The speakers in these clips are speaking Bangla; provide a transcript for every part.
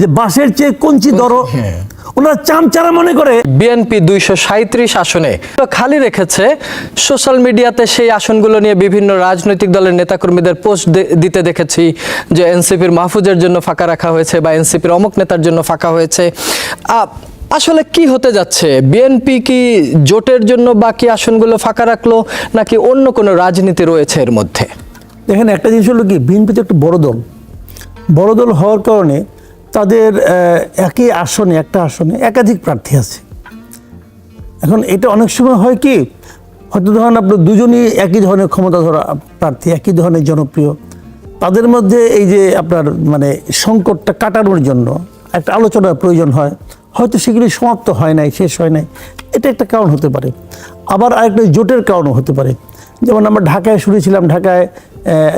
যে বাসের চেয়ে কঞ্চি দর ওনারা চামচারা মনে করে। বিএনপি দুইশো সাঁত্রিশ আসনে। খালি রেখেছে। সোশ্যাল মিডিয়াতে সেই আসনগুলো নিয়ে বিভিন্ন রাজনৈতিক দলের নেতাকর্মীদের পোস্ট দিতে দেখেছি যে এনসিপির মাহফুজের জন্য ফাঁকা রাখা হয়েছে বা এনসিপির অমুক নেতার জন্য ফাঁকা হয়েছে। আসলে কি হতে যাচ্ছে? বিএনপি কি জোটের জন্য বাকি আসনগুলো ফাঁকা রাখল নাকি অন্য কোনো রাজনীতি রয়েছে এর মধ্যে? দেখেন একটা জিনিস হলো কি বিএনপি তো একটা বড় দল। বড় দল হওয়ার কারণে তাদের একই আসনে, একটা আসনে একাধিক প্রার্থী আছে। এখন এটা অনেক সময় হয় কি, হয়তো ধরেন আপনার দুজনই একই ধরনের ক্ষমতা ধরা প্রার্থী, একই ধরনের জনপ্রিয়। তাদের মধ্যে এই যে আপনার মানে সংকটটা কাটানোর জন্য একটা আলোচনার প্রয়োজন হয়। হয়তো সেগুলি সমাপ্ত হয় নাই, শেষ হয় নাই। এটা একটা কারণ হতে পারে। আবার আরেকটা জোটের কারণও হতে পারে। যেমন আমরা ঢাকায় শুনেছিলাম, ঢাকায়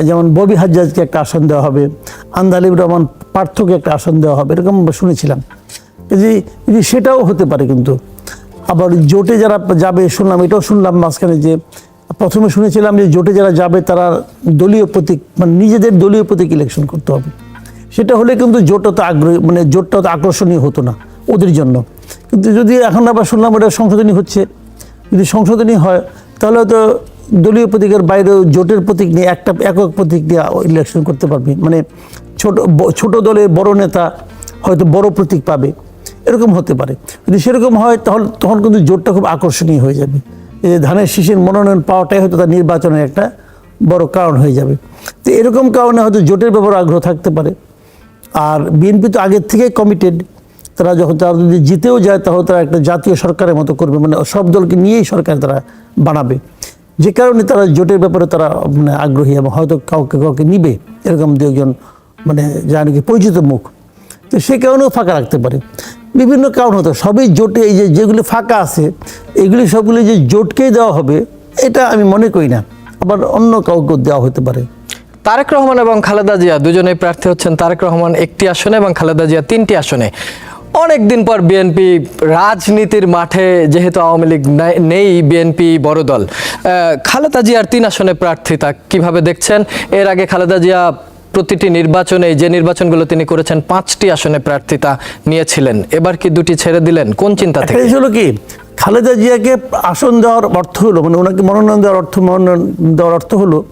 যেমন ববি হাজ্জাজকে একটা আসন দেওয়া হবে, আন্দালিব রহমান পার্থকে একটা আসন দেওয়া হবে, এরকম শুনেছিলাম। যে সেটাও হতে পারে কিন্তু। আবার জোটে যারা যাবে, শুনলাম, এটাও শুনলাম মাঝখানে যে, প্রথমে শুনেছিলাম যে জোটে যারা যাবে, তারা দলীয় প্রতীক মানে নিজেদের দলীয় প্রতীক ইলেকশন করতে হবে। সেটা হলে কিন্তু জোট অত আগ্রহী মানে জোটটা অত আকর্ষণীয় হতো না ওদের জন্য। কিন্তু যদি এখন আবার শুনলাম ওটা সংশোধনী হচ্ছে। যদি সংশোধনী হয়, তাহলে তো দলীয় প্রতীকের বাইরেও জোটের প্রতীক নিয়ে একটা একক প্রতীক নিয়ে ইলেকশন করতে পারবে। মানে ছোট ছোট দলের বড় নেতা হয়তো বড় প্রতীক পাবে। এরকম হতে পারে। যদি সেরকম হয় তাহলে তখন কিন্তু জোটটা খুব আকর্ষণীয় হয়ে যাবে। এই ধানের শীষের মনোনয়ন পাওয়াটাই হয়তো তার নির্বাচনের একটা বড় কারণ হয়ে যাবে। তো এরকম কারণে হয়তো জোটের ব্যাপারে আগ্রহ থাকতে পারে। আর বিএনপি তো আগের থেকেই কমিটেড তারা যখন তারা যদি জিতেও যায় তাহলে তারা একটা জাতীয় সরকারের মতো করবে। মানে সব দলকে নিয়েই সরকার তারা বানাবে। যে কারণে তারা জোটের ব্যাপারে তারা মানে আগ্রহী এবং হয়তো কাউকে কাউকে নিবে। এরকম দু একজন মানে যা নাকি পরিচিত মুখ। তো সে কারণেও ফাঁকা রাখতে পারে। বিভিন্ন কারণ হতো সবই জোটে এই যে যেগুলি ফাঁকা আছে, এগুলি সবগুলি যে জোটকেই দেওয়া হবে, এটা আমি মনে করি না। আবার অন্য কাউকে দেওয়া হতে পারে। তারেক রহমান এবং খালেদা জিয়া, দুজনেই প্রার্থী হচ্ছেন তারেক রহমান একটি আসনে এবং খালেদা জিয়া তিনটি আসনে। অনেক দিন পর বিএনপি রাজনীতির মাঠে যেহেতু আওয়ামী লীগ নাই- বিএনপি বড় দল। খালেদা জিয়ার তিন আসনে প্রার্থী তা কীভাবে দেখছেন? এর আগে খালেদা জিয়া প্রতিটি নির্বাচনে যে নির্বাচনগুলো তিনি করেছেন পাঁচটি আসনে প্রার্থিতা নিয়েছিলেন। এবার কি দুটি ছেড়ে দিলেন? কোন চিন্তা থেকে? হলো কি? খালেদা জিয়াকে আসন দেওয়ার অর্থ হলো মানে ওনাকে মনোনয়ন দেওয়ার অর্থ মনোনয়ন দেওয়ার অর্থ হলো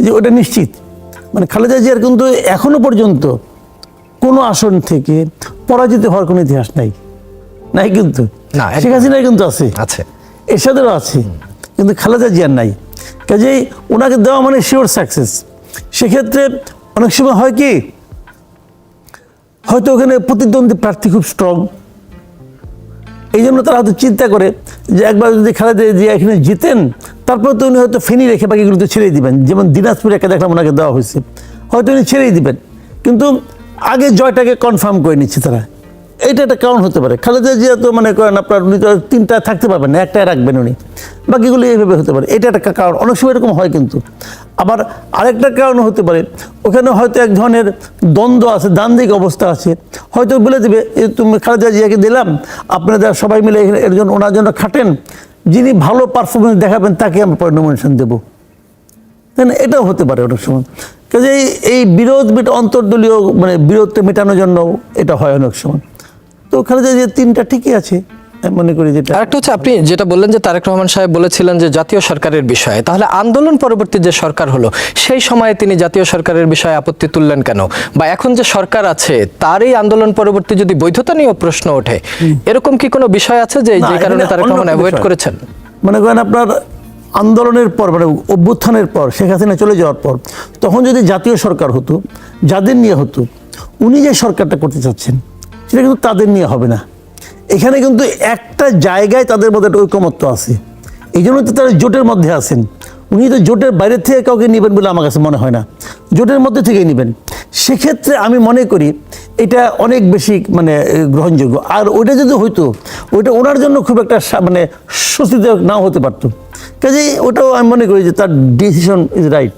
যে ওটা নিশ্চিত। মানে খালেদা জিয়ার কিন্তু এখনও পর্যন্ত কোনো আসন থেকে পরাজিত হওয়ার কোনো ইতিহাস নাই। নাই কিন্তু। শেখ হাসিনার কিন্তু আছে। আছে। এরশাদেরও আছে। কিন্তু খালেদা জিয়ার নাই। কাজেই ওনাকে দেওয়া মানে শিওর সাকসেস সেক্ষেত্রে অনেক সময় হয় কি হয়তো ওখানে প্রতিদ্বন্দ্বী প্রার্থী খুব স্ট্রং এই জন্য তারা হয়তো চিন্তা করে যে একবার যদি খালেদা জিয়া এখানে জিতেন তারপর তো উনি হয়তো ফেনি রেখে বাকিগুলো তো ছেড়েই দিবেন। যেমন দিনাজপুরে একটা দেখলাম ওনাকে দেওয়া হয়েছে। হয়তো উনি ছেড়েই দিবেন। কিন্তু আগে জয়টাকে কনফার্ম করে নিচ্ছে তারা। এইটা একটা কারণ হতে পারে। খালেদা জিয়া তো মনে করেন আপনার উনি তো তিনটা থাকতে পারবেন না, একটাই রাখবেন উনি। বাকিগুলো এইভাবে হতে পারে। এটা একটা কারণ। অনেক সময় এরকম হয় কিন্তু। আবার আরেকটা কারণ হতে পারে, ওখানে হয়তো এক ধরনের দ্বন্দ্ব আছে দান্দিক অবস্থা আছে। হয়তো বলে দেবে, "এ, তুমি খালেদা জিয়াকে দিলাম, আপনারা সবাই মিলে এখানে এর জন্য ওনার জন্য খাটেন। যিনি ভালো পারফরমেন্স দেখাবেন, তাকে আমরা পরে নমিনেশন দেবো। তাই না? এটাও হতে পারে অনেক সময়। কাজে এই বিরোধ অন্তর্দলীয় মানে বিরোধটা মেটানোর জন্য এটা হয় অনেক সময়। তো খালেদা যে তিনটা ঠিকই আছে মনে করি যেটা আরেকটা হচ্ছে আপনি যেটা বললেন যে তারেক রহমান সাহেব বলেছিলেন যে জাতীয় সরকারের বিষয়ে। তাহলে আন্দোলন পরবর্তী যে সরকার হলো সেই সময়ে তিনি জাতীয় সরকারের বিষয়ে আপত্তি তুললেন কেন? বা এখন যে সরকার আছে তার এই আন্দোলন পরবর্তী যদি বৈধতা নিয়েও প্রশ্ন ওঠে এরকম কি কোনো বিষয় আছে যে যে কারণে তারেক রহমান অ্যাভয়েড করেছেন? মনে করেন আপনার আন্দোলনের পর মানে অভ্যুত্থানের পর, শেখ হাসিনা চলে যাওয়ার পর, তখন যদি জাতীয় সরকার হতো, যাদের নিয়ে হতো, উনি যে সরকারটা করতে চাচ্ছেন, সেটা কিন্তু তাদের নিয়ে হবে না। এখানে কিন্তু একটা জায়গায় তাদের মধ্যে একটা ঐকমত্য আছে। এই জন্য তো তারা জোটের মধ্যে আছেন। উনি তো জোটের বাইরে থেকে কাউকে নেবেন বলে আমার কাছে মনে হয় না। জোটের মধ্যে থেকেই নেবেন। সেক্ষেত্রে আমি মনে করি এটা অনেক বেশি মানে গ্রহণযোগ্য। আর ওইটা যদি হইতো, ওইটা ওনার জন্য খুব একটা মানে স্বস্তিদায়ক নাও হতে পারতো। কাজেই ওটাও আমি মনে করি যে তার ডিসিশন ইজ রাইট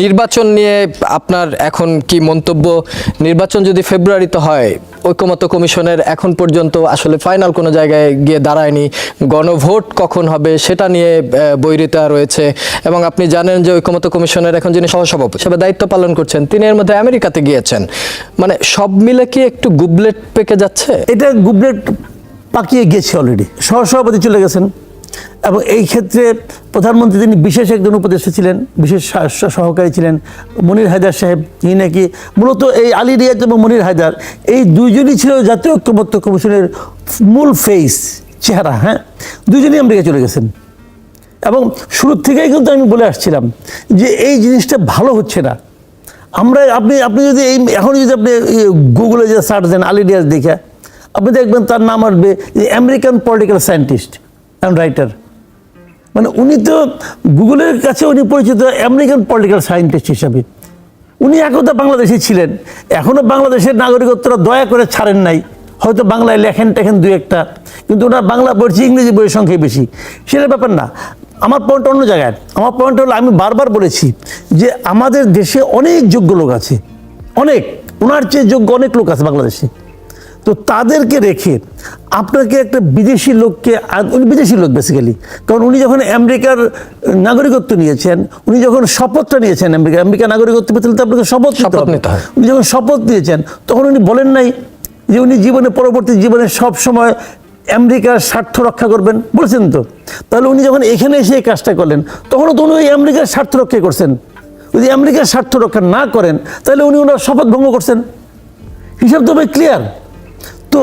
নির্বাচন নিয়ে আপনার এখন কি মন্তব্য? নির্বাচন যদি ফেব্রুয়ারিতে হয়, ঐকমত্য কমিশনের এখন পর্যন্ত আসলে ফাইনাল কোনো জায়গায় গিয়ে দাঁড়ায়নি। গণভোট কখন হবে সেটা নিয়ে বৈরিতা রয়েছে। এবং আপনি জানেন যে ঐকমত্য কমিশনের এখন যিনি সহসভাপতি হিসেবে দায়িত্ব পালন করছেন, তিনি এর মধ্যে আমেরিকাতে গিয়েছেন। মানে সব মিলে কি একটু গুবলেট পেকে যাচ্ছে? এটা গুবলেট পাকিয়ে গেছে অলরেডি সহসভাপতি চলে গেছেন। এবং এই ক্ষেত্রে প্রধানমন্ত্রী তিনি বিশেষ একজন উপদেষ্টা ছিলেন, বিশেষ সহকারী ছিলেন মনির হায়দার সাহেব। তিনি নাকি মূলত এই আলী রিয়াজ এবং মনির হায়দার, এই দুইজনই ছিল জাতীয় ঐক্যমত্য কমিশনের মূল ফেস চেহারা হ্যাঁ? দুইজনই আমেরিকা চলে গেছেন। এবং শুরু থেকেই কিন্তু আমি বলে আসছিলাম যে এই জিনিসটা ভালো হচ্ছে না। আমরা, আপনি আপনি যদি এই এখন যদি আপনি গুগলে যে সার্চ দেন আলিডিয়াস দেখে, আপনি দেখবেন তার নাম আসবে যে American political scientist and writer মানে উনি তো গুগলের কাছে উনি পরিচিত আমেরিকান পলিটিক্যাল সায়েন্টিস্ট হিসাবে। উনি একদা বাংলাদেশে ছিলেন। এখনও বাংলাদেশের নাগরিকত্বরা দয়া করে ছাড়েন নাই। হয়তো বাংলায় লেখেন টেখেন দু একটা। কিন্তু ওনার বাংলা পড়ছে, ইংরেজি বইয়ের সংখ্যাই বেশি। সেটা ব্যাপার না। আমার পয়েন্ট অন্য জায়গায়। আমার পয়েন্ট হলো আমি বারবার বলেছি যে আমাদের দেশে অনেক যোগ্য লোক আছে। অনেক। ওনার চেয়ে যোগ্য অনেক লোক আছে বাংলাদেশে। তো তাদেরকে রেখে আপনাকে একটা বিদেশি লোককে উনি বিদেশি লোক বেসিক্যালি কারণ উনি যখন আমেরিকার নাগরিকত্ব নিয়েছেন উনি যখন শপথটা নিয়েছেন আমেরিকা আমেরিকা নাগরিকত্ব পেতে তো আপনাকে শপথ শপথ। নিতে হয়। উনি যখন শপথ নিয়েছেন তখন উনি বলেন নাই যে উনি জীবনে পরবর্তী জীবনে সব সময় আমেরিকার স্বার্থ রক্ষা করবেন। বলেছেন তো? তাহলে উনি যখন এখানে এসে এই কাজটা করলেন তখনও তো উনি ওই আমেরিকার স্বার্থ রক্ষা করছেন। যদি আমেরিকার স্বার্থ রক্ষা না করেন তাহলে উনি ওনার শপথ ভঙ্গ করছেন। হিসাব তো ভাই ক্লিয়ার তো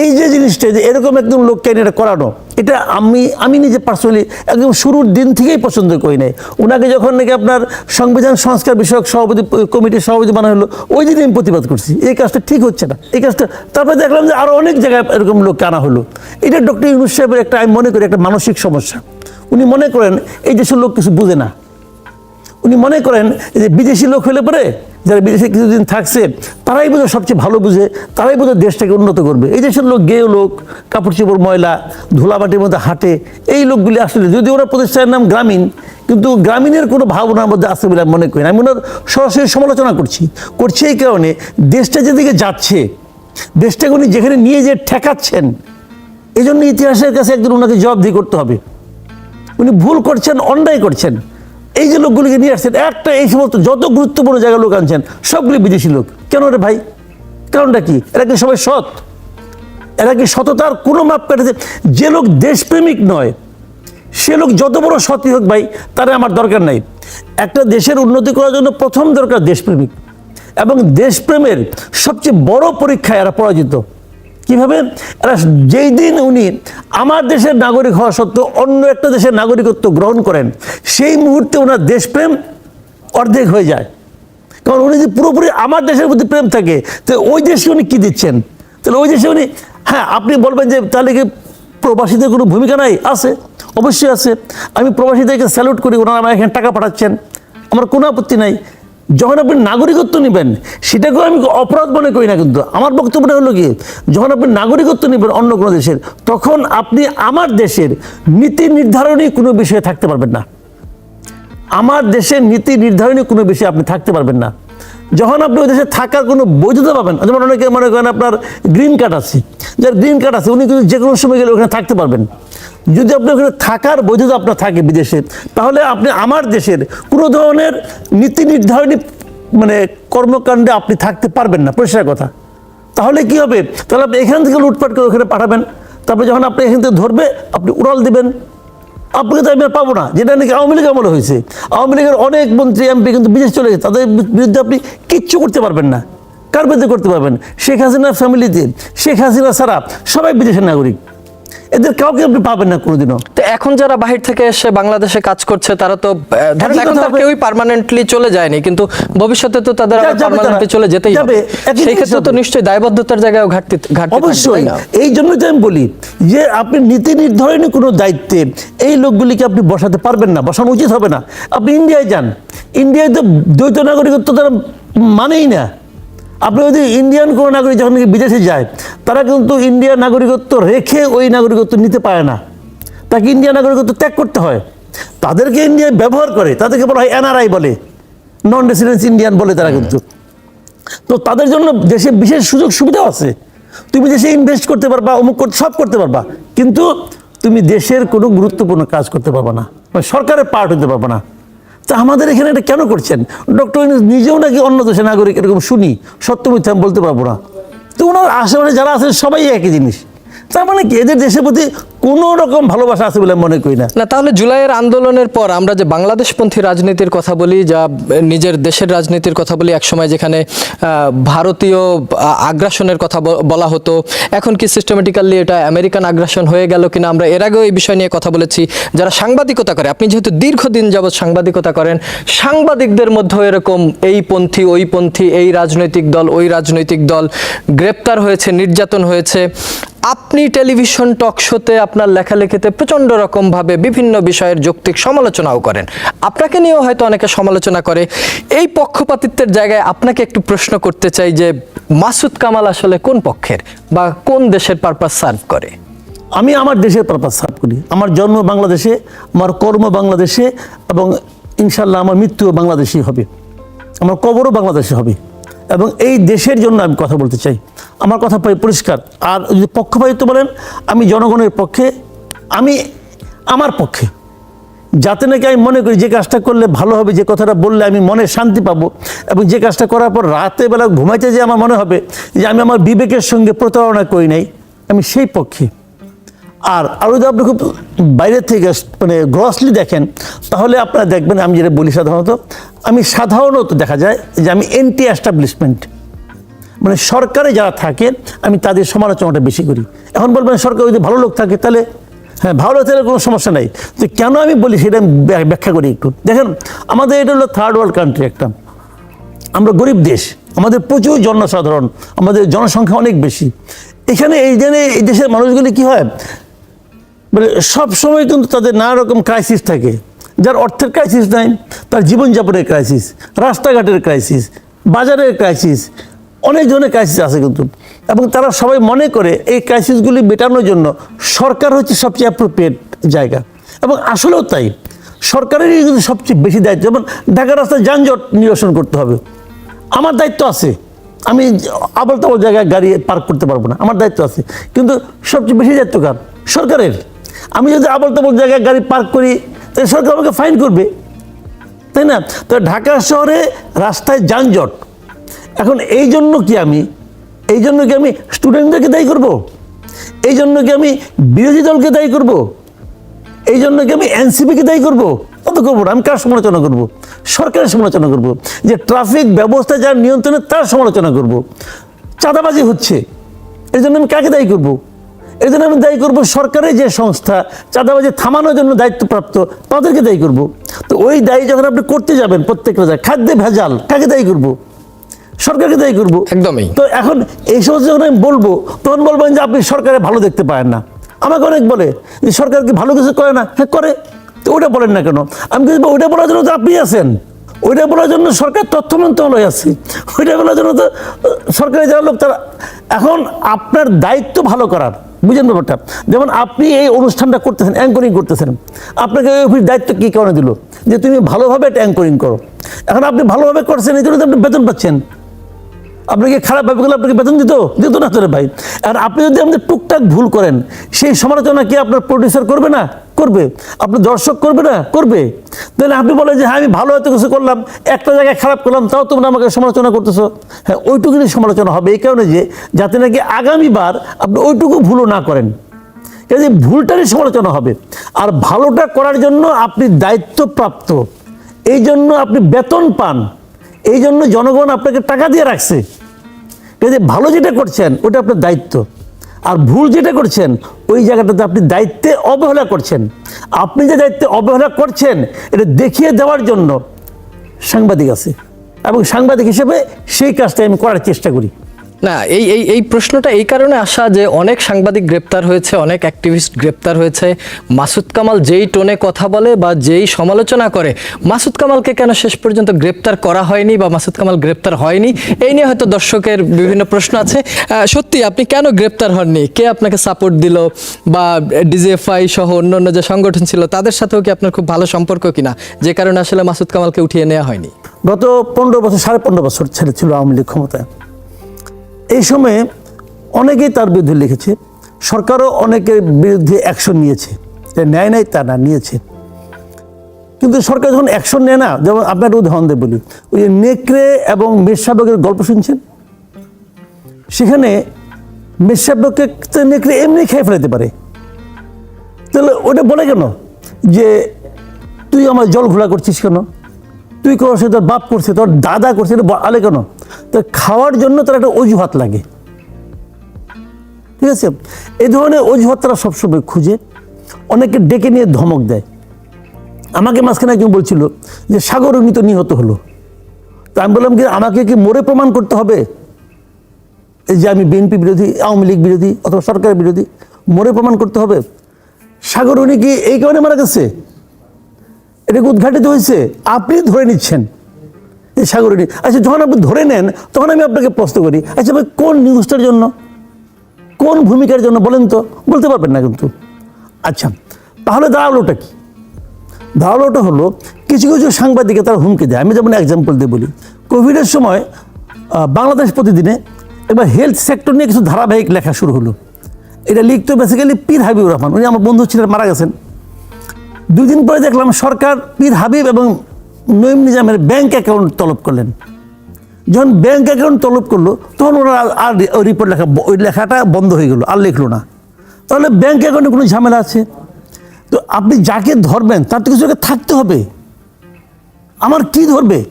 এই যে জিনিসটা, যে এরকম একদম লোককে এটা করানো, এটা আমি আমি নিজে পার্সোনালি একদম শুরুর দিন থেকেই পছন্দ করি নাই। ওনাকে যখন নাকি আপনার সংবিধান সংস্কার বিষয়ক সভাপতি, কমিটির সভাপতি বানানো হলো, ওই দিনই আমি প্রতিবাদ করছি। এই কাজটা ঠিক হচ্ছে না। এই কাজটা, তারপরে দেখলাম যে আরও অনেক জায়গায় এরকম লোককে আনা হলো। এটা ডক্টর ইউনুস সাহেবের একটা, আমি মনে করি, একটা মানসিক সমস্যা। উনি মনে করেন, এই দেশের লোক কিছু বুঝে না। উনি মনে করেন যে বিদেশি লোক হলে পরে যারা বিদেশে কিছুদিন থাকছে, তারাই বোধ সবচেয়ে ভালো বুঝে, তারাই বোধ দেশটাকে উন্নত করবে। এই দেশের লোক গেও লোক, কাপড় চোপড় ময়লা, ধুলাবাটির মধ্যে হাঁটে, এই লোকগুলি আসলে যদি ওরা প্রতিষ্ঠানের নাম গ্রামীণ, কিন্তু গ্রামীণের কোনো ভাবনার মধ্যে আছে বলে আমি মনে করি আমি ওনার সরাসরি সমালোচনা করছি। করছি এই কারণে, দেশটা যেদিকে যাচ্ছে, দেশটাকে উনি যেখানে নিয়ে যে ঠেকাচ্ছেন এই জন্য ইতিহাসের কাছে একদিন ওনাকে জবাবদিহি করতে হবে। উনি ভুল করছেন, অন্যায় করছেন। এই যে লোকগুলিকে নিয়ে আসছেন, একটা এই সমস্ত যত গুরুত্বপূর্ণ জায়গায় লোক আনছেন, সবগুলি বিদেশি লোক। কেন রে ভাই? কারণটা কি? এরা কি সবাই সৎ? এরা কি সততার কোনো মাপ কাটাছে? যে লোক দেশপ্রেমিক নয়, সে লোক যত বড় সতই হোক ভাই, তারা আমার দরকার নাই। একটা দেশের উন্নতি করার জন্য প্রথম দরকার দেশপ্রেমিক। এবং দেশপ্রেমের সবচেয়ে বড় পরীক্ষায় এরা পরাজিত। কীভাবে? যেই দিন উনি আমার দেশের নাগরিক হওয়া সত্ত্বেও অন্য একটা দেশের নাগরিকত্ব গ্রহণ করেন, সেই মুহূর্তে ওনার দেশপ্রেম অর্ধেক হয়ে যায়। কারণ উনি যদি পুরোপুরি আমার দেশের প্রতি প্রেম থাকে, তো ওই দেশে উনি কী দিচ্ছেন? তাহলে ওই দেশে উনি হ্যাঁ আপনি বলবেন যে তাহলে কি প্রবাসীদের কোনো ভূমিকা নাই? আছে, অবশ্যই আছে। আমি প্রবাসীদেরকে স্যালুট করি, ওনারা আমার এখানে টাকা পাঠাচ্ছেন। আমার কোনো আপত্তি নাই। যখন আপনি নাগরিকত্ব নেবেন, সেটাকেও আমি অপরাধ মনে করি না কিন্তু। আমার বক্তব্যটা হলো কি, যখন আপনি নাগরিকত্ব নেবেন অন্য কোনো দেশের, তখন আপনি আমার দেশের নীতি নির্ধারণী কোনো বিষয়ে থাকতে পারবেন না। আমার দেশের নীতি নির্ধারণী কোনো বিষয়ে আপনি থাকতে পারবেন না। যখন আপনি ওই দেশে থাকার কোনো বৈধতা পাবেন, যেমন অনেকে মনে করেন আপনার গ্রিন কার্ড আছে, যার গ্রিন কার্ড আছে, উনি কিন্তু যে কোনো সময় গেলে ওখানে থাকতে পারবেন। যদি আপনার ওখানে থাকার বৈধতা আপনার থাকে বিদেশে, তাহলে আপনি আমার দেশের কোনো ধরনের নীতি নির্ধারণী মানে কর্মকাণ্ডে আপনি থাকতে পারবেন না, পরিষ্কার কথা। তাহলে কি হবে? তাহলে আপনি এখান থেকে লুটপাট করে ওখানে পাঠাবেন। তারপরে যখন আপনি এখান থেকে ধরবে, আপনি উড়াল দিবেন। আপনাকে তো আমি আর পাবো না, যেটা নাকি আওয়ামী লীগ আমলে হয়েছে। আওয়ামী লীগের অনেক মন্ত্রী, এমপি কিন্তু বিদেশ চলে গেছে, তাদের বিরুদ্ধে আপনি কিচ্ছু করতে পারবেন না। কার বিরুদ্ধে করতে পারবেন? শেখ হাসিনার ফ্যামিলিতে শেখ হাসিনা ছাড়া সবাই বিদেশের নাগরিক। এদের কাউকে আপনি পাবেন না কোনোদিনও। তো এখন যারা বাহির থেকে এসে বাংলাদেশে কাজ করছে তারা তো ধরেন এখন তার কেউই পার্মানেন্টলি চলে যায়নি কিন্তু ভবিষ্যতে তো তাদের যাবে পার্মানেন্টলি চলে যেতেই হবে। সেই ক্ষেত্রে তো নিশ্চয়ই দায়বদ্ধতার জায়গায় ঘাটতি ঘাটতি অবশ্যই। এই জন্যই তো আমি বলি যে আপনি নীতি নির্ধারণী কোনো দায়িত্বে এই লোকগুলিকে আপনি বসাতে পারবেন না বসানো উচিত হবে না। আপনি ইন্ডিয়ায় যান। ইন্ডিয়ায় তো দ্বৈত নাগরিকত্ব তারা মানেই না। আপনি যদি ইন্ডিয়ান কোনো নাগরিক যখন বিদেশে যায়, তারা কিন্তু ইন্ডিয়ার নাগরিকত্ব রেখে ওই নাগরিকত্ব নিতে পারে না। তাকে ইন্ডিয়ান নাগরিকত্ব ত্যাগ করতে হয়। তাদেরকে ইন্ডিয়ায় ব্যবহার করে, তাদেরকে বলা হয় এনআরআই বলে। নন রেসিডেন্স ইন্ডিয়ান বলে তারা কিন্তু। তো তাদের জন্য দেশে বিশেষ সুযোগ সুবিধা আছে। তুমি দেশে ইনভেস্ট করতে পারবা, অমুক করতে, সব করতে পারবা। কিন্তু তুমি দেশের কোনো গুরুত্বপূর্ণ কাজ করতে পারবা না সরকারের পার্ট হতে পারবা না। তা আমাদের এখানে এটা কেন করছেন? ডক্টর নিজেও নাকি অন্য দেশের নাগরিক, এরকম শুনি, সত্য মিথ্যা বলতে পারব না। তো ওনার আশেপাশে যারা আছেন, সবাই একই জিনিস। তার মানে কি? এদের দেশের প্রতি কোনো রকম ভালোবাসা আছে বলে মনে করি না। না, তাহলে জুলাইয়ের আন্দোলনের পর আমরা যে বাংলাদেশপন্থী রাজনীতির কথা বলি, যা নিজের দেশের রাজনীতির কথা বলি, একসময় যেখানে ভারতীয় আগ্রাসনের কথা বলা হতো, এখন কি সিস্টেমেটিক্যালি এটা আমেরিকান আগ্রাসন হয়ে গেল কিনা আমরা এর আগেও এই বিষয় নিয়ে কথা বলেছি। যারা সাংবাদিকতা করে, আপনি যেহেতু দীর্ঘদিন যাবৎ সাংবাদিকতা করেন, সাংবাদিকদের মধ্যে এরকম এই পন্থী, ওই পন্থী, এই রাজনৈতিক দল, ওই রাজনৈতিক দল গ্রেপ্তার হয়েছে, নির্যাতন হয়েছে। আপনি টেলিভিশন টক শোতে আপনার লেখালেখিতে প্রচণ্ড রকমভাবে বিভিন্ন বিষয়ের যৌক্তিক সমালোচনাও করেন। আপনাকে নিয়েও হয়তো অনেকে সমালোচনা করে। এই পক্ষপাতিত্বের জায়গায় আপনাকে একটু প্রশ্ন করতে চাই যে, মাসুদ কামাল আসলে কোন পক্ষের বা কোন দেশের পারপাস সার্ভ করে? আমি আমার দেশের পারপাস সার্ভ করি। আমার জন্ম বাংলাদেশে, আমার কর্ম বাংলাদেশে এবং ইনশাল্লাহ আমার মৃত্যুও বাংলাদেশেই হবে। আমার কবরও বাংলাদেশে হবে। এবং এই দেশের জন্য আমি কথা বলতে চাই। আমার কথা পরিষ্কার। আর যদি পক্ষপাতিত্ব বলেন, আমি জনগণের পক্ষে, আমি আমার পক্ষে। যাতে নাকি আমি মনে করি যে কাজটা করলে ভালো হবে, যে কথাটা বললে আমি মনে শান্তি পাবো। এবং যে কাজটা করার পর রাতে বেলা ঘুমাইতে যে আমার মনে হবে যে আমি আমার বিবেকের সঙ্গে প্রতারণা করি নাই। আমি সেই পক্ষে। আর আরও যদি আপনি খুব বাইরে থেকে মানে গ্রসলি দেখেন, তাহলে আপনারা দেখবেন আমি যেটা বলি সাধারণত, আমি সাধারণত দেখা যায় যে আমি এন্টি অ্যাস্টাবলিশমেন্ট মানে সরকারে যারা থাকে, আমি তাদের সমালোচনাটা বেশি করি। এখন বলবেন সরকার যদি ভালো লোক থাকে, তাহলে হ্যাঁ ভালো থাকলে কোনো সমস্যা নাই। তো কেন আমি বলি সেটা আমি ব্যাখ্যা করি একটু। দেখেন, আমাদের এটা হলো থার্ড ওয়ার্ল্ড কান্ট্রি একটা। আমরা গরিব দেশ, আমাদের প্রচুর জনসাধারণ, আমাদের জনসংখ্যা অনেক বেশি। এখানে এই জন্য এই দেশের মানুষগুলি কি হয়? মানে সব সময় কিন্তু তাদের নানা রকম ক্রাইসিস থাকে। যার অর্থের ক্রাইসিস নাই, তার জীবনযাপনের ক্রাইসিস রাস্তাঘাটের ক্রাইসিস বাজারের ক্রাইসিস অনেক ধরনের ক্রাইসিস আছে কিন্তু। এবং তারা সবাই মনে করে এই ক্রাইসিসগুলি মেটানোর জন্য সরকার হচ্ছে সবচেয়ে অ্যাপ্রোপ্রিয়েট জায়গা। এবং আসলেও তাই, সরকারেরই কিন্তু সবচেয়ে বেশি দায়িত্ব। যেমন ঢাকা রাস্তায় যানজট নিরসন করতে হবে। আমার দায়িত্ব আছে, আমি আবল তাবল জায়গায় গাড়ি পার্ক করতে পারব না, আমার দায়িত্ব আছে। কিন্তু সবচেয়ে বেশি দায়িত্ব কার? সরকারের। আমি যদি আবল তাবল জায়গায় গাড়ি পার্ক করি, তাহলে সরকার আমাকে ফাইন করবে। তাই না? তো ঢাকা শহরে রাস্তায় যানজট। এখন এই জন্য কি আমি, এই জন্য কি আমি স্টুডেন্টদেরকে দায়ী করব? এই জন্য কি আমি বিরোধী দলকে দায়ী করব? এই জন্য কি আমি এনসিপিকে দায়ী করব। কত করব? না আমি কার সমালোচনা করব? সরকারের সমালোচনা করব। যে ট্রাফিক ব্যবস্থা যার নিয়ন্ত্রণে তার সমালোচনা করব। চাঁদাবাজি হচ্ছে। এই জন্য আমি কাকে দায়ী করব? এই জন্য আমি দায়ী করব সরকারের যে সংস্থা চাঁদাবাজি থামানোর জন্য দায়িত্বপ্রাপ্ত তাদেরকে দায়ী করব। তো ওই দায়ী যখন আপনি করতে যাবেন প্রত্যেকটা জায়গায় খাদ্যে ভেজাল কাকে দায়ী করব? সরকারকে দায়ী করব। একদমই। তো এখন এই সমস্ত যখন আমি বলব তখন বলবেন যে আপনি সরকারে ভালো দেখতে পারেন না। আমাকে অনেক বলে যে সরকার কি ভালো কিছু করে না? হ্যাঁ করে। তো ওটা বলেন না কেন? আমি কিন্তু ওইটা বলার জন্য তো আপনি আছেন। ওইটা বলার জন্য সরকার তথ্য মন্ত্রণালয় আছে। ওইটা বলার জন্য তো সরকারি যারা লোক তারা এখন আপনার দায়িত্ব ভালো করার। বুঝেন ব্যাপারটা? যেমন আপনি এই অনুষ্ঠানটা করতেছেন অ্যাঙ্করিং করতেছেন। আপনাকে ওই দায়িত্ব কী কারণে দিল? যে তুমি ভালোভাবে একটা অ্যাঙ্করিং করো। এখন আপনি ভালোভাবে করছেন, এই জন্য তো আপনি বেতন পাচ্ছেন। আপনাকে খারাপ ভাবে গেলে আপনাকে বেতন দিত? দিত না তোরে ভাই। আর আপনি যদি আমাদের টুকটাক ভুল করেন, সেই সমালোচনা কি আপনার প্রডিউসার করবে না? করবে? আপনার দর্শক করবে না? করবে। তাহলে আপনি বলেন যে হ্যাঁ আমি ভালো হয়তো কিছু করলাম, একটা জায়গায় খারাপ করলাম, তাও তোমরা আমাকে সমালোচনা করতেছো। হ্যাঁ ওইটুকুনি সমালোচনা হবে, এই কারণে যে, যাতে নাকি আগামীবার আপনি ওইটুকু ভুলও না করেন। কাজে ভুলটারই সমালোচনা হবে। আর ভালোটা করার জন্য আপনি দায়িত্বপ্রাপ্ত। এই জন্য আপনি বেতন পান। এই জন্য জনগণ আপনাকে টাকা দিয়ে রাখছে। কাজে ভালো যেটা করছেন, ওটা আপনার দায়িত্ব। আর ভুল যেটা করছেন, ওই জায়গাটাতে আপনি দায়িত্বে অবহেলা করছেন। আপনি যে দায়িত্বে অবহেলা করছেন, এটা দেখিয়ে দেওয়ার জন্য সাংবাদিক আছে। এবং সাংবাদিক হিসেবে সেই কাজটা আমি করার চেষ্টা করি। না, এই এই এই প্রশ্নটা এই কারণে আসা যে অনেক সাংবাদিক গ্রেপ্তার হয়েছে, অনেক অ্যাক্টিভিস্ট গ্রেপ্তার হয়েছে। মাসুদ কামাল যেই টোনে কথা বলে বা যেই সমালোচনা করে, মাসুদ কামালকে কেন শেষ পর্যন্ত গ্রেপ্তার করা হয়নি বা মাসুদ কামাল গ্রেপ্তার হয়নি, এই নিয়ে হয়তো দর্শকের বিভিন্ন প্রশ্ন আছে। সত্যি আপনি কেন গ্রেপ্তার হননি? কে আপনাকে সাপোর্ট দিল? বা ডিজিএফআই সহ অন্যান্য যে সংগঠন ছিল, তাদের সাথেও কি আপনার খুব ভালো সম্পর্ক কিনা? যে কারণে আসলে মাসুদ কামালকে উঠিয়ে নেওয়া হয়নি। গত পনেরো বছর, সাড়ে পনেরো বছর ছেড়ে ছিল আওয়ামী লীগ ক্ষমতায়। এই সময়ে অনেকেই তার বিরুদ্ধে লিখেছে, সরকারও অনেকের বিরুদ্ধে অ্যাকশন নিয়েছে। নেয় তা না, নিয়েছে। কিন্তু সরকার যখন অ্যাকশন নেয় না, যেমন আপনার উদাহরণ দিয়ে বলি, ওই যে নেকড়ে এবং মেষশাবকের গল্প শুনছেন? সেখানে মেষশাবককে নেকড়ে এমনি খেয়ে ফেলাতে পারে। তাহলে ওটা বলে কেন? যে তুই আমার জল ঘোলা করছিস কেন? তুই করছে তোর বাপ করছে, তোর দাদা করছে, এটা আলে কেন? তো খাওয়ার জন্য তার একটা অজুহাত লাগে। ঠিক আছে? এই ধরনের অজুহাত তারা সবসময় খুঁজে, অনেকে ডেকে নিয়ে ধমক দেয়। আমাকে মাঝখানে একজন বলছিল যে, সাগর উনি তো নিহত হলো। তো আমি বললাম কি, আমাকে কি মরে প্রমাণ করতে হবে? এই যে আমি বিএনপি বিরোধী, আওয়ামী লীগ বিরোধী অথবা সরকার বিরোধী, মরে প্রমাণ করতে হবে? সাগর উনি কি এই কারণে মারা গেছে? এটা কি উদ্ঘাটিত হয়েছে? আপনি ধরে নিচ্ছেন। যে সাগর আচ্ছা যখন আপনি ধরে নেন, তখন আমি আপনাকে প্রশ্ন করি আচ্ছা ভাই, কোন নিউজটার জন্য? কোন ভূমিকার জন্য? বলেন তো, বলতে পারবেন না কিন্তু। আচ্ছা তাহলে দাঁড়ালোটা কি? ধারণাটা হলো, কিছু কিছু সাংবাদিকে তারা হুমকি দেয়। আমি যেমন এক্সাম্পল দিয়ে বলি। কোভিডের সময় বাংলাদেশ প্রতিদিনে এবার হেলথ সেক্টর নিয়ে কিছু ধারাবাহিক লেখা শুরু হলো। এটা লিখতো বেসিক্যালি পীর হাবিবুর রহমান। উনি আমার বন্ধু ছিলেন, মারা গেছেন। দুই দিন পরে দেখলাম সরকার পীর হাবিব এবং নঈম নিজামের ব্যাংক অ্যাকাউন্ট তলব করলেন। যখন ব্যাংক অ্যাকাউন্ট তলব করল, তখন ওরা আর- আর ওই রিপোর্ট লেখা ওই লেখাটা বন্ধ হয়ে গেলো, আর লিখলো না। তাহলে ব্যাংক অ্যাকাউন্টে কোনো ঝামেলা আছে? তো আপনি যাকে ধরবেন, তার তো কিছু থাকতে হবে। আমার কি ধরবে?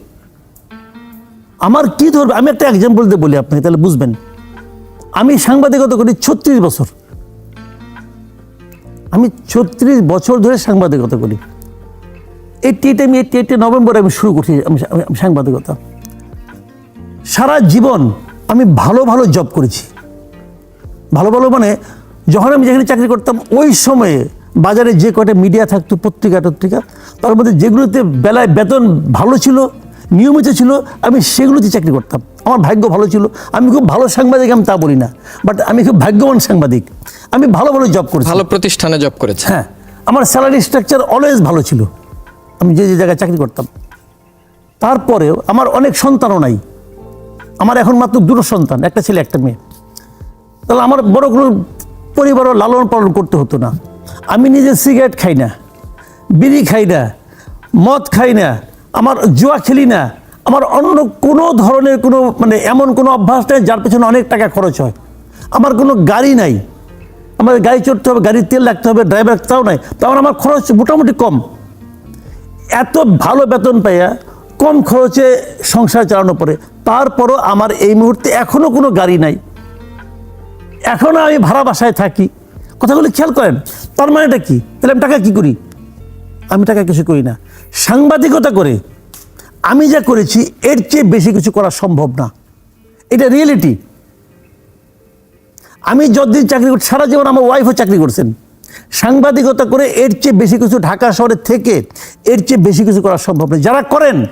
আমার কি ধরবে? আমি একটা এক্সাম্পল দিয়ে বলি আপনাকে, তাহলে বুঝবেন। আমি সাংবাদিকতা করি ছত্রিশ বছর। আমি ছত্রিশ বছর ধরে সাংবাদিকতা করি। এইটি এইট আমি এইটি এইটে নভেম্বরে আমি শুরু করছি আমি সাংবাদিকতা। সারা জীবন আমি ভালো ভালো জব করেছি। ভালো ভালো মানে যখন আমি যেখানে চাকরি করতাম ওই সময়ে বাজারে যে কয়টা মিডিয়া থাকতো পত্রিকা টত্রিকা তার মধ্যে যেগুলোতে বেলায় বেতন ভালো ছিল নিয়মিত ছিল আমি সেগুলোতে চাকরি করতাম। আমার ভাগ্য ভালো ছিল। আমি খুব ভালো সাংবাদিক আমি তা বলি না। বাট আমি খুব ভাগ্যবান সাংবাদিক। আমি ভালো ভালো জব করেছি। ভালো প্রতিষ্ঠানে জব করেছে হ্যাঁ আমার স্যালারি স্ট্রাকচার অলওয়েজ ভালো ছিল। আমি যে যে জায়গায় চাকরি করতাম। তারপরেও আমার অনেক সন্তানও নাই। আমার এখন মাত্র দুটো সন্তান, একটা ছেলে, একটা মেয়ে। তাহলে আমার বড় কোনো পরিবারও লালন পালন করতে হতো না। আমি নিজে সিগারেট খাই না, বিড়ি খাই না, মদ খাই না, আমার জুয়া খেলি না। আমার অন্য কোনো ধরনের কোনো মানে এমন কোনো অভ্যাস নেই যার পেছনে অনেক টাকা খরচ হয়। আমার কোনো গাড়ি নাই। আমার গাড়ি চড়তে হবে, গাড়ির তেল লাগতে হবে ড্রাইভার তাও নাই। তাও আমার খরচ মোটামুটি কম। এত ভালো বেতন পাইয়া কম খরচে সংসার চালানো পরে, তারপরও আমার এই মুহূর্তে এখনও কোনো গাড়ি নাই। এখনও আমি ভাড়া বাসায় থাকি। কথাগুলি খেয়াল করেন, তার মানেটা কি? তাহলে আমি টাকা কী করি? আমি টাকা কিছু করি না। সাংবাদিকতা করে আমি যা করেছি, এর চেয়ে বেশি কিছু করা সম্ভব না। এটা রিয়েলিটি আমি যতদিন চাকরি করছি সারা জীবন আমার ওয়াইফও চাকরি করছেন। সাংবাদিকতা করে এর চেয়ে বেশি কিছু ঢাকা শহরে থেকে এর চেয়ে বেশি কিছু করা সম্ভব নয়। যারা করেন,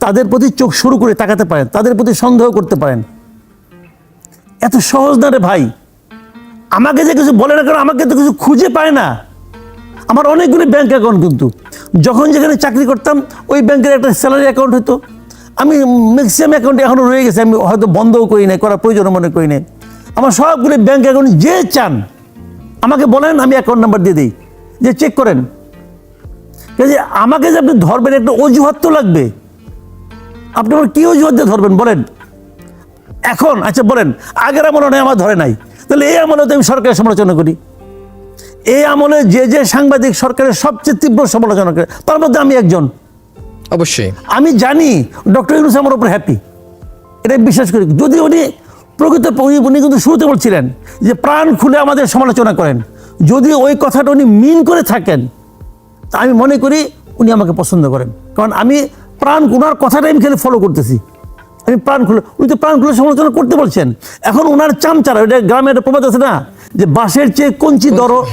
তাদের প্রতি চোখ শুরু করে তাকাতে পারেন, তাদের প্রতি সন্দেহ করতে পারেন। এত সহজ না রে ভাই? আমাকে যে কিছু বলে না কারণ আমাকে তো কিছু খুঁজে পায় না। আমার অনেকগুলি ব্যাংক অ্যাকাউন্ট কিন্তু। যখন যেখানে চাকরি করতাম, ওই ব্যাংকের একটা স্যালারি অ্যাকাউন্ট হতো। আমি ম্যাক্সিমাম অ্যাকাউন্ট এখনও রয়ে গেছে, আমি হয়তো বন্ধও করি নাই, করার প্রয়োজন মনে করি নাই। আমার সবগুলি ব্যাংক অ্যাকাউন্ট যে চান আমাকে বলেন আমি অ্যাকাউন্ট নাম্বার দিয়ে দিই। যে চেক করেন। কাজে আমাকে যে আপনি ধরবেন একটা অজুহাত তো লাগবে। আপনি আমার কী অজুহাত দিয়ে ধরবেন বলেন। এখন আচ্ছা বলেন আগের আমলে নয় আমার ধরে নাই। তাহলে এই আমলে তো আমি সরকারের সমালোচনা করি। এই আমলে যে যে সাংবাদিক সরকারের সবচেয়ে তীব্র সমালোচনা করে তার মধ্যে আমি একজন। অবশ্যই। আমি জানি ডক্টর ইউনুস আমার উপর হ্যাপি এটাই বিশ্বাস করি। যদি উনি প্রকৃত উনি- উনি কিন্তু শুরুতে বলছিলেন যে প্রাণ খুলে আমাদের সমালোচনা করেন। যদি ওই কথাটা উনি মিন করে থাকেন তা আমি মনে করি উনি আমাকে পছন্দ করেন। কারণ আমি প্রাণ ওনার কথাটাই আমি খেলে ফলো করতেছি। আমি প্রাণ খুলে উনি তো প্রাণ খুলে সমালোচনা করতে বলছেন। এখন ওনার চামচারা ওইটা গ্রামে একটা প্রবাদ আছে না যে বাঁশের চেয়ে কঞ্চি দরো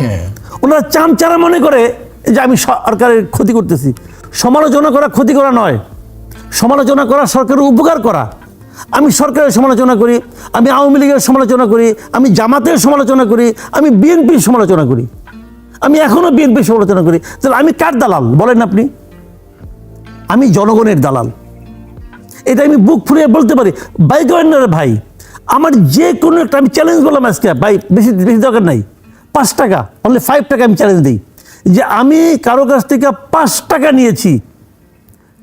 ওনার চামচারা মনে করে যে আমি সরকারের ক্ষতি করতেছি। সমালোচনা করা ক্ষতি করা নয়। সমালোচনা করা সরকারের উপকার করা। আমি সরকারের সমালোচনা করি, আমি আওয়ামী লীগের সমালোচনা করি, আমি জামাতের সমালোচনা করি, আমি বিএনপির সমালোচনা করি। আমি এখনও বিএনপির সমালোচনা করি। তাহলে আমি কার দালাল? বলেন আপনি। আমি জনগণের দালাল। এটা আমি বুক ফুরিয়ে বলতে পারি। বাইক রে ভাই, আমার যে কোনো একটা আমি চ্যালেঞ্জ বললাম আজকে। ভাই, বেশি বেশি দরকার নাই। পাঁচ টাকা অনলি ফাইভ টাকা আমি চ্যালেঞ্জ দিই। যে আমি কারও কাছ থেকে পাঁচ টাকা নিয়েছি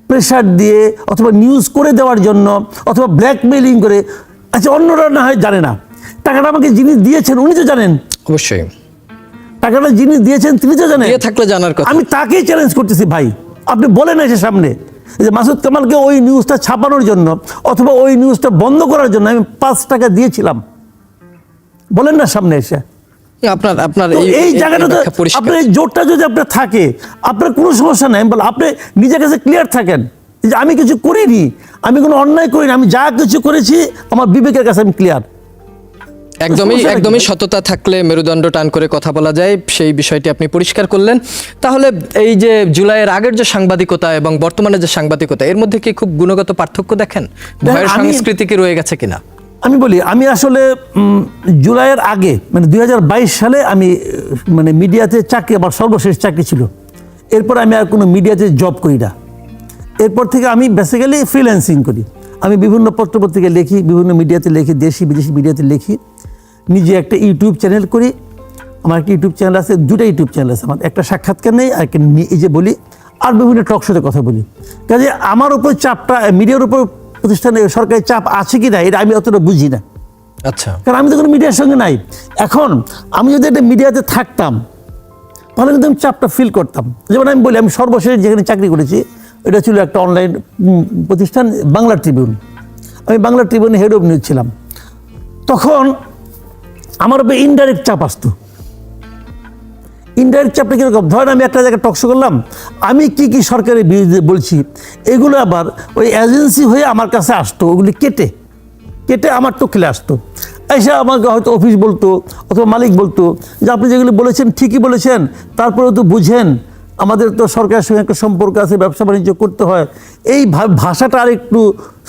প্রেশার দিয়ে অথবা নিউজ করে দেওয়ার জন্য অথবা ব্ল্যাকমেলিং করে আচ্ছা অন্যরা না হয় জানে না। টাকাটা আমাকে যিনি দিয়েছেন উনি তো জানেন। অবশ্যই। টাকাটা যিনি দিয়েছেন তিনি তো জানেন। থাকলে জানার কথা। আমি তাকেই চ্যালেঞ্জ করতেছি ভাই। আপনি বলেন এসে সামনে যে মাসুদ কামালকে ওই নিউজটা ছাপানোর জন্য অথবা ওই নিউজটা বন্ধ করার জন্য আমি পাঁচ টাকা দিয়েছিলাম। বলেন না সামনে এসে। আপনার আপনার এই জায়গাটা। আপনার এই জোরটা যদি আপনার থাকে আপনার কোনো সমস্যা নাই বল আপনি নিজের কাছে ক্লিয়ার থাকেন যে আমি কিছু করিনি আমি কোনো অন্যায় করিনি আমি যা কিছু করেছি আমার বিবেকের কাছে আমি ক্লিয়ার একদমই একদমই সততা থাকলে মেরুদণ্ড টান করে কথা বলা যায় সেই বিষয়টি আপনি পরিষ্কার করলেন। তাহলে এই যে জুলাইয়ের আগের যে সাংবাদিকতা এবং বর্তমানে যে সাংবাদিকতা এর মধ্যে কি খুব গুণগত পার্থক্য দেখেন? ভয়ের সংস্কৃতি কি রয়ে গেছে কিনা? আমি বলি, আমি আসলে জুলাইয়ের আগে মানে দু হাজার বাইশ সালে আমি মানে মিডিয়াতে চাকরি, আমার সর্বশেষ চাকরি ছিল। এরপর আমি আর কোনো মিডিয়াতে জব করি না। এরপর থেকে আমি বেসিক্যালি ফ্রিল্যান্সিং করি। আমি বিভিন্ন পত্রপত্রিকায় লিখি, বিভিন্ন মিডিয়াতে লিখি, দেশি, বিদেশি মিডিয়াতে লিখি। নিজে একটা ইউটিউব চ্যানেল করি। আমার একটা ইউটিউব চ্যানেল আছে, দুটো ইউটিউব চ্যানেল আছে। আমার একটা সাক্ষাৎকার নেই, আর একটা নি- এই যে বলি, আর বিভিন্ন টক শোতে কথা বলি। কাজে আমার উপর চাপটা, মিডিয়ার উপর প্রতিষ্ঠানে সরকারি চাপ আছে কি না এটা আমি অতটা বুঝি না। আচ্ছা। কারণ আমি তো কোনো মিডিয়ার সঙ্গে নাই। এখন আমি যদি একটা মিডিয়াতে থাকতাম তাহলে কিন্তু আমি চাপটা ফিল করতাম। যেমন আমি বলি আমি সর্বশেষ যেখানে চাকরি করেছি এটা ছিল একটা অনলাইন প্রতিষ্ঠান বাংলা ট্রিবিউন আমি বাংলা ট্রিবিউনে হেড অফ নিউজ ছিলাম। তখন আমার উপরে ইনডাইরেক্ট চাপ আসতো। ইনডাইরেক্ট চাপটা কীরকম ধরেন আমি একটা জায়গায় টকশো করলাম, আমি কি কি সরকারের বিরুদ্ধে বলছি, এগুলো আবার ওই এজেন্সি হয়ে আমার কাছে আসতো, ওগুলি কেটে কেটে আমার চোখে আসতো। এসে আমাকে হয়তো অফিস বলতো, অথবা মালিক বলতো, যে আপনি যেগুলি বলেছেন ঠিকই বলেছেন, তারপরেও তো বুঝেন, আমাদের তো সরকারের সঙ্গে একটা সম্পর্ক আছে, ব্যবসা বাণিজ্য করতে হয়, এই ভাষাটা আর একটু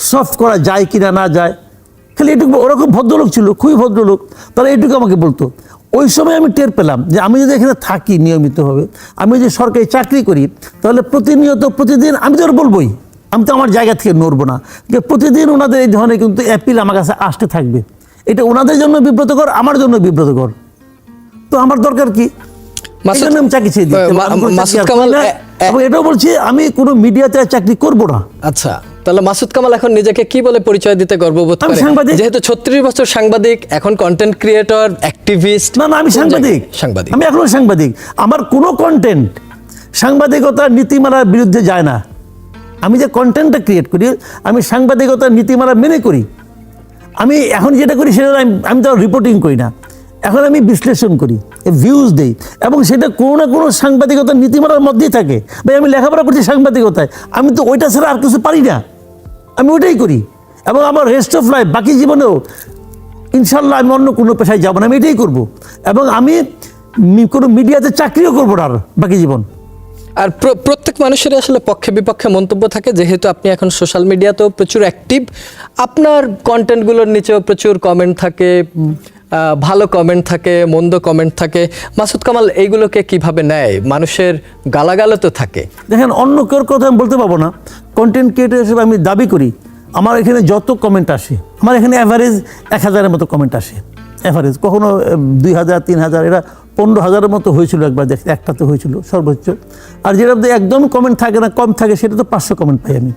সফট করা যায় কি না না যায়, খালি এটুকু ওরকম ভদ্রলোক ছিল, খুবই ভদ্রলোক, তারা এটুকু আমাকে বলতো। ওই সময় আমি টের পেলাম যে আমি যদি এখানে থাকি নিয়মিতভাবে আমি যদি সরকারি চাকরি করি তাহলে প্রতিনিয়ত প্রতিদিন আমি তো বলবোই আমি তো আমার জায়গা থেকে নড়বো না যে প্রতিদিন ওনাদের এই ধরনের কিন্তু অ্যাপিল আমার কাছে আসতে থাকবে। এটা ওনাদের জন্য বিব্রতকর আমার জন্য বিব্রতকর। তো আমার দরকার কি? চাকরি ছেড়ে দিই। এটাও বলছি আমি কোনো মিডিয়াতে চাকরি করব না। আচ্ছা। তাহলে মাসুদ কামাল এখন নিজেকে কি বলে পরিচয় দিতে গর্ববোধ করে? সাংবাদিক। যেহেতু ছত্রিশ বছর সাংবাদিক এখন কন্টেন্ট ক্রিয়েটর অ্যাক্টিভিস্ট না না আমি সাংবাদিক। সাংবাদিক। আমি এখনও সাংবাদিক। আমার কোনো কন্টেন্ট সাংবাদিকতার নীতিমালার বিরুদ্ধে যায় না। আমি যে কন্টেন্টটা ক্রিয়েট করি আমি সাংবাদিকতার নীতিমালা মেনে করি। আমি এখন যেটা করি সেটা আমি আমি তো রিপোর্টিং করি না। এখন আমি বিশ্লেষণ করি ভিউজ দেই। এবং সেটা কোনো না কোনো সাংবাদিকতার নীতিমালার মধ্যেই থাকে। ভাই আমি লেখাপড়া করছি সাংবাদিকতায়। আমি তো ওইটা ছাড়া আর কিছু পারি না। আমি ওটাই করি। এবং আমার রেস্ট অফ লাইফ বাকি জীবনেও, ইনশাল্লাহ আমি অন্য কোনো পেশায় যাব না, আমি এটাই করব। এবং আমি কোনো মিডিয়াতে চাকরিও করব না আর বাকি জীবন। আর প্র- প্রত্যেক মানুষের আসলে পক্ষে বিপক্ষে মন্তব্য থাকে, যেহেতু আপনি এখন সোশ্যাল মিডিয়াতেও প্রচুর অ্যাক্টিভ আপনার কন্টেন্টগুলোর নিচেও প্রচুর কমেন্ট থাকে ভালো কমেন্ট থাকে, মন্দ কমেন্ট থাকে। মাসুদ কামাল, এইগুলোকে কীভাবে নেয়? মানুষের গালাগালো তো থাকে। দেখেন, অন্য কেউ কথা আমি বলতে পারব না। কন্টেন্ট ক্রিয়েটার হিসেবে আমি দাবি করি, আমার এখানে যত কমেন্ট আসে, আমার এখানে অ্যাভারেজ এক হাজারের মতো কমেন্ট আসে। অ্যাভারেজ কখনো দুই হাজার, তিন হাজার, এরা পনেরো হাজারের মতো হয়েছিল একবার, দেখ, একটাতে হয়েছিল সর্বোচ্চ। আর যেটা একদম কমেন্ট থাকে না, কম থাকে, সেটা তো পাঁচশো কমেন্ট পাই আমি।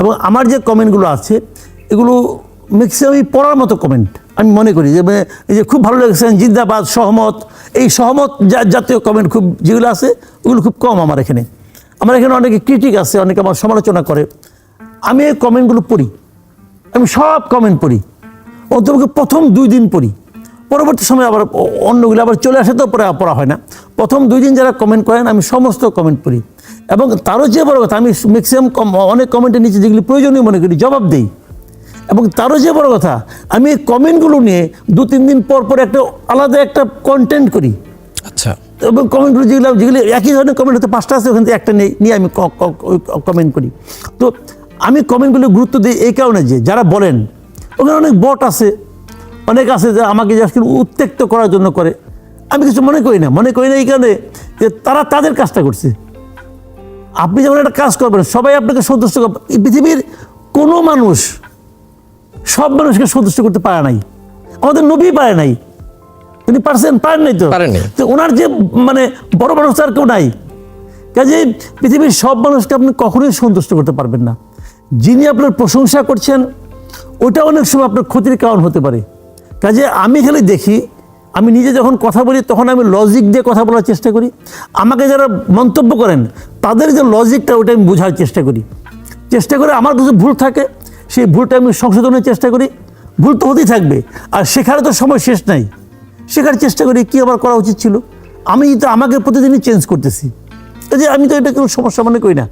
এবং আমার যে কমেন্টগুলো আছে, এগুলো ম্যাক্সিমামই পড়ার মতো কমেন্ট আমি মনে করি যে মানে এই যে খুব ভালো লেগেছেন জিন্দাবাদ, সহমত। এই সহমত জাতীয় কমেন্ট খুব যেগুলো আছে, ওগুলো খুব কম আমার এখানে। আমার এখানে অনেকে ক্রিটিক আছে, অনেকে আমার সমালোচনা করে। আমি এই কমেন্টগুলো পড়ি। আমি সব কমেন্ট পড়ি। অন্তত প্রথম দুই দিন পড়ি। পরবর্তী সময় আবার অন্যগুলো আবার চলে আসে তো পরে পড়া হয় না। প্রথম দুই দিন যারা কমেন্ট করেন, আমি সমস্ত কমেন্ট পড়ি। এবং তারও যে বড় কথা, আমি ম্যাক্সিমাম অনেক কমেন্টের নিচে যেগুলি প্রয়োজনীয় মনে করি, জবাব দিই। এবং তারও যে বড় কথা আমি এই কমেন্টগুলো নিয়ে দু তিন দিন পর পর একটা আলাদা একটা কন্টেন্ট করি। আচ্ছা। এবং কমেন্টগুলো যেগুলো যেগুলি একই ধরনের কমেন্ট হতে পাঁচটা আছে ওখান থেকে একটা নেই নিয়ে আমি কমেন্ট করি। তো আমি কমেন্টগুলো গুরুত্ব দিই এই কারণে যে যারা বলেন ওখানে অনেক বট আছে অনেক আছে যে আমাকে জাস্ট উত্তেক্ত করার জন্য করে। আমি কিছু মনে করি না মনে করি না এই কারণে যে তারা তাদের কাজটা করছে। আপনি যেমন একটা কাজ করবেন সবাই আপনাকে সন্তুষ্ট করবে। এই পৃথিবীর কোনো মানুষ সব মানুষকে সন্তুষ্ট করতে পারে নাই। আমাদের নবী পারে নাই। তিনি পারছেন? পারেন নাই তো। তো ওনার যে মানে বড় মানুষ আর কেউ নাই। কাজে পৃথিবীর সব মানুষকে আপনি কখনোই সন্তুষ্ট করতে পারবেন না। যিনি আপনার প্রশংসা করছেন ওটা অনেক সময় আপনার ক্ষতির কারণ হতে পারে। কাজে আমি খালি দেখি আমি নিজে যখন কথা বলি তখন আমি লজিক দিয়ে কথা বলার চেষ্টা করি। আমাকে যারা মন্তব্য করেন তাদের যে লজিকটা ওটা আমি বোঝার চেষ্টা করি। চেষ্টা করে আমার কিছু ভুল থাকে সেই ভুলটা আমি সংশোধনের চেষ্টা করি। ভুল তো হতেই থাকবে। আর শেখার তো সময় শেষ নাই। শেখার চেষ্টা করি কী আবার করা উচিত ছিল। আমি তো আমাকে প্রতিদিনই চেঞ্জ করতেছি। কাজে আমি তো এটা কোনো সমস্যা মনে করি না।